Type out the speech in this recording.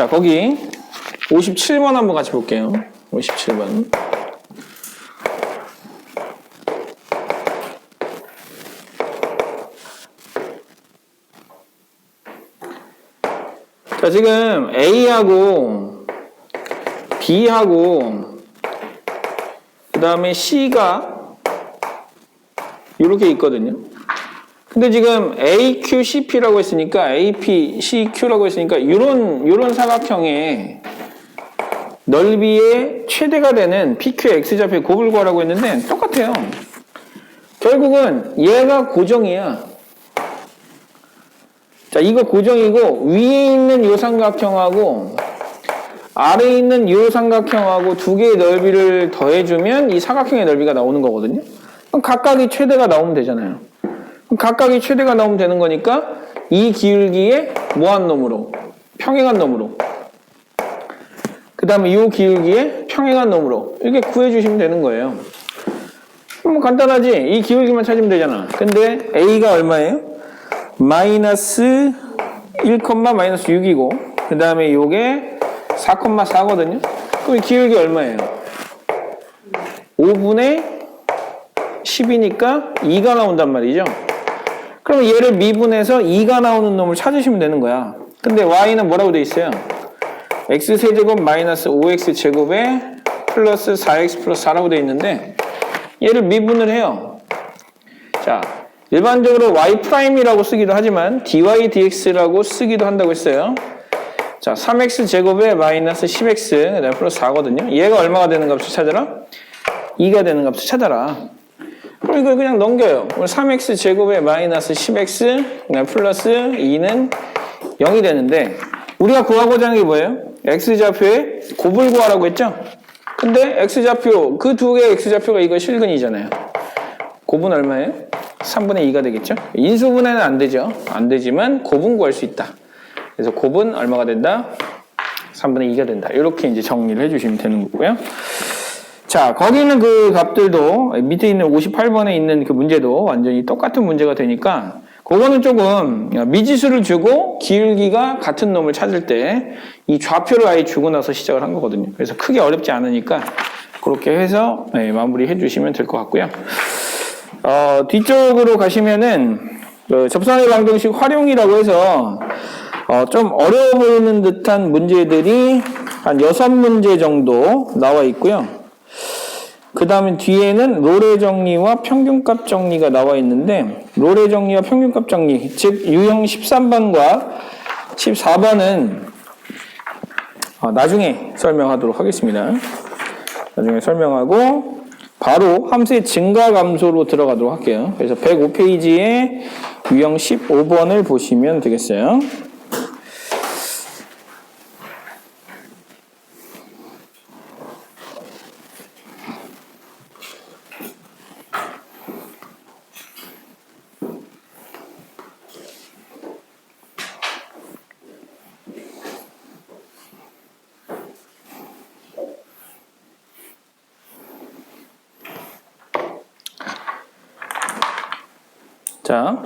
자, 거기 57번 한번 같이 볼게요. 57번. 자, 지금 A하고 B하고 그 다음에 C가 이렇게 있거든요. 근데 지금 AQCP라고 했으니까 AP, CQ라고 했으니까 이런 이런 사각형의 넓이의 최대가 되는 PQ X좌표의 곱을 구하라고 했는데 똑같아요. 결국은 얘가 고정이야. 자, 이거 고정이고 위에 있는 요 삼각형하고 아래에 있는 요 삼각형하고 두 개의 넓이를 더해주면 이 사각형의 넓이가 나오는 거거든요. 그럼 각각이 최대가 나오면 되잖아요. 각각이 최대가 나오면 되는 거니까 이 기울기의 무한 놈으로 평행한 놈으로 그 다음에 이 기울기의 평행한 놈으로 이렇게 구해주시면 되는 거예요. 뭐 간단하지? 이 기울기만 찾으면 되잖아. 근데 A가 얼마예요? 마이너스 1, 마이너스 6이고 그 다음에 요게 4,4거든요. 그럼 이 기울기 얼마예요? 5분의 10이니까 2가 나온단 말이죠. 그럼 얘를 미분해서 2가 나오는 놈을 찾으시면 되는 거야. 근데 y는 뭐라고 돼 있어요? x세제곱 마이너스 5x제곱에 플러스 4x 플러스 4라고 돼 있는데 얘를 미분을 해요. 자, 일반적으로 y 프라임이라고 쓰기도 하지만 dy dx라고 쓰기도 한다고 했어요. 자, 3x 제곱에 마이너스 10x 그다음에 플러스 4거든요. 얘가 얼마가 되는 값을 찾아라? 2가 되는 값을 찾아라. 그럼 이걸 그냥 넘겨요. 3x 제곱에 마이너스 10x 그다음에 플러스 2는 0이 되는데 우리가 구하고자 하는 게 뭐예요? x좌표의 곱을 구하라고 했죠? 근데 x좌표 그 두 개의 x좌표가 이거 실근이잖아요. 곱은 얼마예요? 3분의 2가 되겠죠? 인수분해는 안 되죠. 안 되지만 곱은 구할 수 있다. 그래서 곱은 얼마가 된다? 3분의 2가 된다. 이렇게 이제 정리를 해주시면 되는 거고요. 자, 거기 있는 그 값들도 밑에 있는 58번에 있는 그 문제도 완전히 똑같은 문제가 되니까 그거는 조금 미지수를 주고 기울기가 같은 놈을 찾을 때 이 좌표를 아예 주고 나서 시작을 한 거거든요. 그래서 크게 어렵지 않으니까 그렇게 해서 네, 마무리해 주시면 될 것 같고요. 어, 뒤쪽으로 가시면은 그 접선의 방정식 활용이라고 해서 어, 좀 어려워 보이는 듯한 문제들이 한 여섯 문제 정도 나와 있고요. 그 다음에 뒤에는 롤의 정리와 평균값 정리가 나와 있는데 롤의 정리와 평균값 정리 즉 유형 13번과 14번은 어, 나중에 설명하도록 하겠습니다. 나중에 설명하고 바로 함수의 증가 감소로 들어가도록 할게요. 그래서 105페이지에 유형 15번을 보시면 되겠어요. 자,